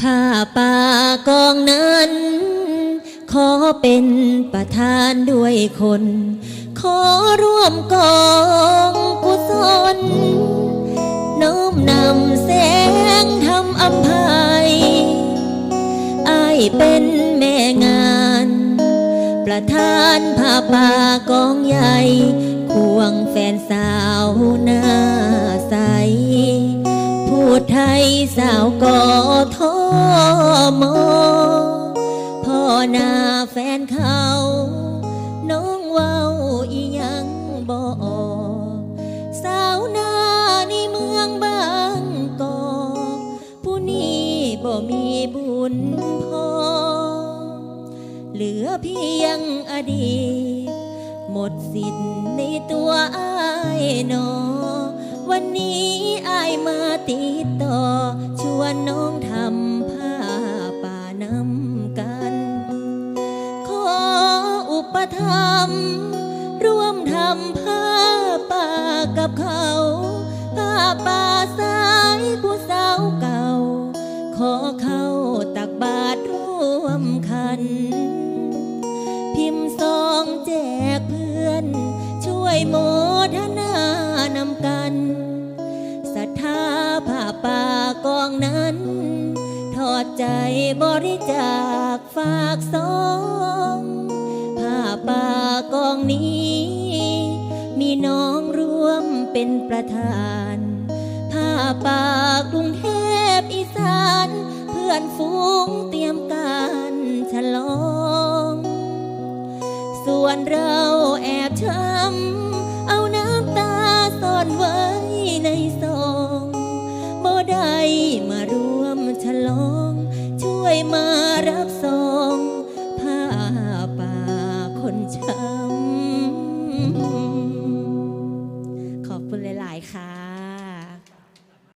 ผ้าป่ากองนั้น ขอเป็นประธานด้วยคน ขอร่วมกองกุศลน้อมนำแสงทำอภัยอายเป็นแม่งาน ประธานผ้าป่ากองใหญ่ควงแฟนสาวหน้าใส สาวกอทมพ่อหน้าแฟนเขา น้องเว้าอียังบออกสาวหน้าในเมืองบางกอกผู้นี้บ่มีบุญพอ เหลือเพียงอดีต หมดสิทธิ์ในตัวอายหนอ วันนี้อายมาติดต่อ ชวนน้องทำผ้าป่านำกัน ขออุปธรรม ร่วมทำผ้าป่ากับเขา ผ้าป่าสายผู้สาวเก่า ขอเข้าตักบาตรร่วมคัน พิมพ์ซองแจกเพื่อน ช่วยโมทนา นั้นทอดใจบริจาคฝากซองผ้าป่ากองนี้ มีน้องร่วมเป็นประธานผ้าป่ากรุงเทพอีสาน เพื่อนฝูงเตรียมการฉลอง ส่วนเราแอบช้ำเอาน้ำตาซ่อนไว้ คนช้ำขอบคุณหลาย ๆ ค่ะ